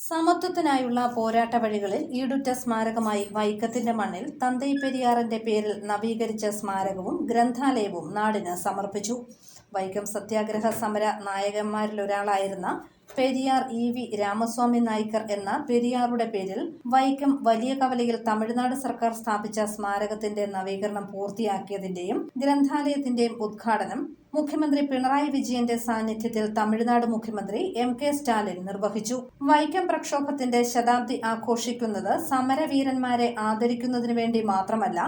സമത്വത്തിനായുള്ള പോരാട്ട വഴികളിൽ ഈടുറ്റ സ്മാരകമായി വൈക്കത്തിന്റെ മണ്ണിൽ തന്തൈ പെരിയാറിന്റെ പേരിൽ നവീകരിച്ച സ്മാരകവും ഗ്രന്ഥാലയവും നാടിന് സമർപ്പിച്ചു. വൈക്കം സത്യാഗ്രഹ സമര നായകന്മാരിലൊരാളായിരുന്ന പെരിയാർ ഇ വി രാമസ്വാമി നായ്ക്കർ എന്ന പെരിയാറുടെ പേരിൽ വൈക്കം വലിയ കവലയിൽ തമിഴ്നാട് സർക്കാർ സ്ഥാപിച്ച സ്മാരകത്തിന്റെ നവീകരണം പൂർത്തിയാക്കിയതിന്റെയും ഗ്രന്ഥാലയത്തിന്റെയും ഉദ്ഘാടനം മുഖ്യമന്ത്രി പിണറായി വിജയന്റെ സാന്നിധ്യത്തിൽ തമിഴ്നാട് മുഖ്യമന്ത്രി എം കെ സ്റ്റാലിൻ നിർവഹിച്ചു. വൈക്കം പ്രക്ഷോഭത്തിന്റെ ശതാബ്ദി ആഘോഷിക്കുന്നത് സമരവീരന്മാരെ ആദരിക്കുന്നതിനു വേണ്ടി മാത്രമല്ല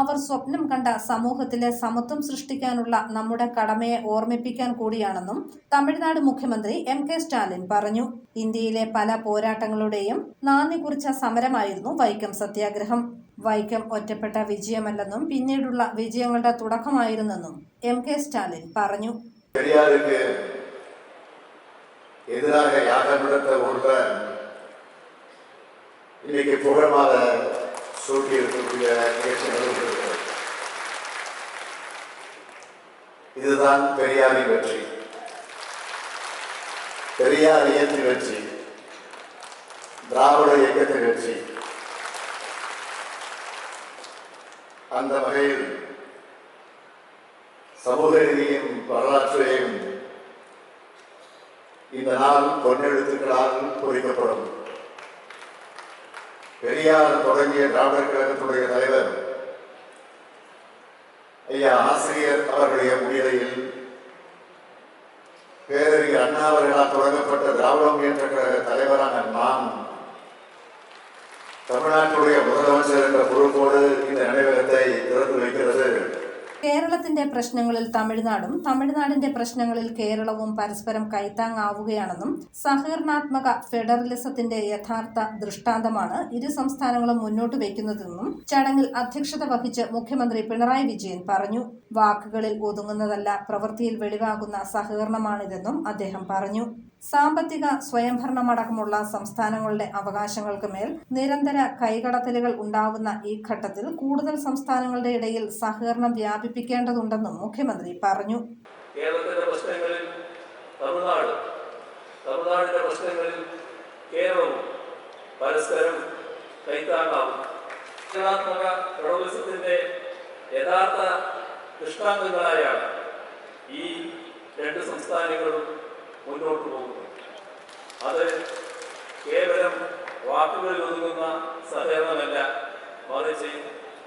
അവർ സ്വപ്നം കണ്ട സമൂഹത്തിലെ സമത്വം സൃഷ്ടിക്കാനുള്ള നമ്മുടെ കടമയെ ഓർമ്മിപ്പിക്കാൻ കൂടിയാണെന്നും തമിഴ്നാട് മുഖ്യമന്ത്രി എം കെ സ്റ്റാലിൻ പറഞ്ഞു. ഇന്ത്യയിലെ പല പോരാട്ടങ്ങളുടെയും നാന്ദി കുറിച്ച സമരമായിരുന്നു വൈക്കം സത്യാഗ്രഹം. വൈക്കം ഒറ്റപ്പെട്ട വിജയമല്ലെന്നും പിന്നീടുള്ള വിജയങ്ങളുടെ തുടക്കമായിരുന്നെന്നും എം കെ സ്റ്റാലിൻ പറഞ്ഞു பெரியாருக்கு எதிராக யாகம் நடத்த ஒருவர் இன்னைக்கு புகழமாக சூட்டி இருக்கக்கூடிய நிகழ்ச்சி நடைபெறுகிறது இதுதான் பெரியாரின் வெற்றி பெரியார் இயக்கத்தின் வெற்றி திராவிட இயக்கத்தின் வெற்றி அந்த வகையில் சமூக நீதியின் வரலாற்றையும் இந்த நாள் பொன்னெழுத்துக்களால் பொறிக்கப்படும். பெரியார் தொடங்கிய திராவிடர் கழகத்துடைய தலைவர் ஐயா ஆசிரியர் அவர்களுடைய முன்னிலையில் பேரறிஞர் அண்ணா அவர்களால் தொடங்கப்பட்ட திராவிடம் என்ற கழக தலைவரான நான் தமிழ்நாட்டுடைய முதலமைச்சர் കേരളത്തിന്റെ പ്രശ്നങ്ങളിൽ തമിഴ്നാടും തമിഴ്നാടിന്റെ പ്രശ്നങ്ങളിൽ കേരളവും പരസ്പരം കൈത്താങ്ങാവുകയാണെന്നും സഹകരണാത്മക ഫെഡറലിസത്തിന്റെ യഥാർത്ഥ ദൃഷ്ടാന്തമാണ് ഇരു സംസ്ഥാനങ്ങളും മുന്നോട്ട് വയ്ക്കുന്നതെന്നും ചടങ്ങിൽ അധ്യക്ഷത വഹിച്ച് മുഖ്യമന്ത്രി പിണറായി വിജയൻ പറഞ്ഞു. വാക്കുകളിൽ ഒതുങ്ങുന്നതല്ല പ്രവൃത്തിയിൽ വെളിവാകുന്ന സഹകരണമാണിതെന്നും അദ്ദേഹം പറഞ്ഞു. സാമ്പത്തിക സ്വയംഭരണമടക്കമുള്ള സംസ്ഥാനങ്ങളുടെ അവകാശങ്ങൾക്ക് മേൽ നിരന്തര കൈകടത്തലുകൾ ഉണ്ടാവുന്ന ഈ ഘട്ടത്തിൽ കൂടുതൽ സംസ്ഥാനങ്ങളുടെ ഇടയിൽ സഹകരണം വ്യാപിപ്പിക്കേണ്ടതുണ്ടെന്നും മുഖ്യമന്ത്രി പറഞ്ഞു. കേരളത്തിന്റെ യഥാർത്ഥ ദൃഷ്ടാന്തങ്ങളായാണ് ഈ രണ്ട് സംസ്ഥാനങ്ങളും മുന്നോട്ട് പോകുന്നു. അത് കേവലം വാക്കുകളിൽ ഒതുങ്ങുന്ന സഹകരണമല്ല മറിച്ച്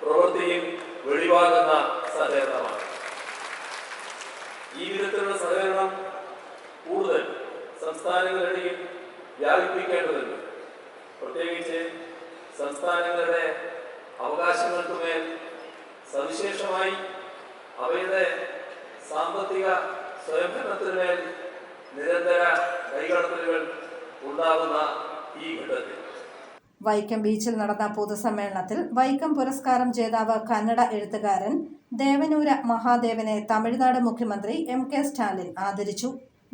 പ്രവൃത്തിയും വെളിവാകുന്ന സഹകരണമാണ്. ഈ വിധത്തിലുള്ള സഹകരണം കൂടുതൽ സംസ്ഥാനങ്ങളിടയിൽ വ്യാപിപ്പിക്കേണ്ടതുണ്ട്. പ്രത്യേകിച്ച് സംസ്ഥാനങ്ങളുടെ അവകാശങ്ങൾക്കുമേൽ സവിശേഷമായി അവയുടെ സാമ്പത്തിക സ്വയംഭരണത്തിന്മേൽ നിരന്തര കൈകടത്തലുകൾ ഉണ്ടാകുന്ന ഈ ഘട്ടത്തിൽ. വൈക്കം ബീച്ചിൽ നടന്ന പൊതുസമ്മേളനത്തിൽ വൈക്കം പുരസ്കാരം ജേതാവ് കന്നഡ എഴുത്തുകാരൻ ദേവനൂര മഹാദേവനെ തമിഴ്നാട് മുഖ്യമന്ത്രി എം കെ സ്റ്റാലിൻ ആദരിച്ചു.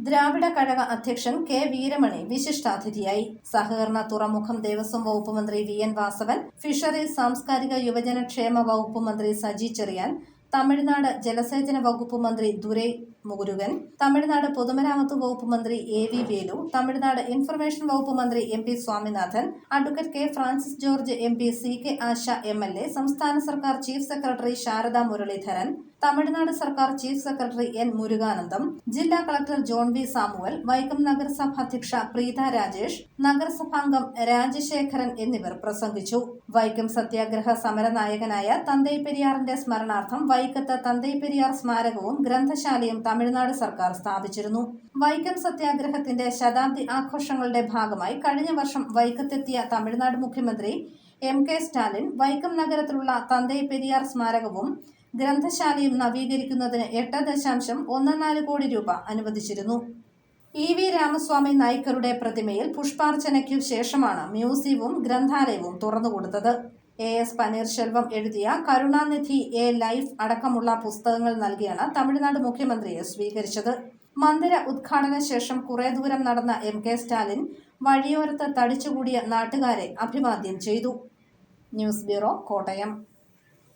ദ്രാവിഡ കഴക അധ്യക്ഷൻ കെ വീരമണി വിശിഷ്ടാതിഥിയായി. സഹകരണ തുറമുഖം ദേവസ്വം വകുപ്പ് മന്ത്രി വി എൻ വാസവൻ ഫിഷറീസ് സാംസ്കാരിക യുവജനക്ഷേമ വകുപ്പ് മന്ത്രി സജി ചെറിയാൻ തമിഴ്നാട് ജലസേചന വകുപ്പ് മന്ത്രി ദുരൈ മുരുകൻ തമിഴ്നാട് പൊതുമരാമത്ത് വകുപ്പ് മന്ത്രി A V Velu Tamil Nadu information വകുപ്പ് മന്ത്രി M P Swaminathan advocate K Francis George M P C K Asha M L A സംസ്ഥാന സർക്കാർ ചീഫ് സെക്രട്ടറി ശാരദാ മുരളീധരൻ തമിഴ്നാട് സർക്കാർ ചീഫ് സെക്രട്ടറി എൻ മുരുകാനന്ദം ജില്ലാ collector John V Samuel Vaikom നഗരസഭ അധ്യക്ഷ പ്രീത രാജേഷ് നഗരസഭാംഗം രാജശേഖരൻ എന്നിവർ പ്രസംഗിച്ചു. വൈക്കം സത്യാഗ്രഹ സമരനായകനായ തന്തൈ പെരിയാറിന്റെ സ്മരണാർത്ഥം വൈക്കത്ത് തന്തൈ പെരിയാർ സ്മാരകവും ഗ്രന്ഥശാലയും തമിഴ്നാട് സർക്കാർ സ്ഥാപിച്ചിരുന്നു. വൈക്കം സത്യാഗ്രഹത്തിന്റെ ശതാബ്ദി ആഘോഷങ്ങളുടെ ഭാഗമായി കഴിഞ്ഞ വർഷം വൈക്കത്തെത്തിയ തമിഴ്നാട് മുഖ്യമന്ത്രി എം കെ സ്റ്റാലിൻ വൈക്കം നഗരത്തിലുള്ള തന്തൈ പെരിയാർ സ്മാരകവും ഗ്രന്ഥശാലയും നവീകരിക്കുന്നതിന് എട്ട് ദശാംശം ഒന്ന് നാല് കോടി രൂപ അനുവദിച്ചിരുന്നു. ഇ വി രാമസ്വാമി നായ്ക്കറുടെ പ്രതിമയിൽ പുഷ്പാർച്ചനയ്ക്കു ശേഷമാണ് മ്യൂസിയവും ഗ്രന്ഥാലയവും തുറന്നുകൊടുത്തത് എ എസ് പനീർശെൽവം എഴുതിയ കരുണാനിധി എ ലൈഫ് അടക്കമുള്ള പുസ്തകങ്ങൾ നൽകിയാണ് തമിഴ്നാട് മുഖ്യമന്ത്രിയെ സ്വീകരിച്ചത്. മന്ദിര ഉദ്ഘാടന ശേഷം കുറേ ദൂരം നടന്ന എം കെ സ്റ്റാലിൻ വഴിയോരത്ത് തടിച്ചുകൂടിയ നാട്ടുകാരെ അഭിവാദ്യം ചെയ്തു. News bureau Kottayam.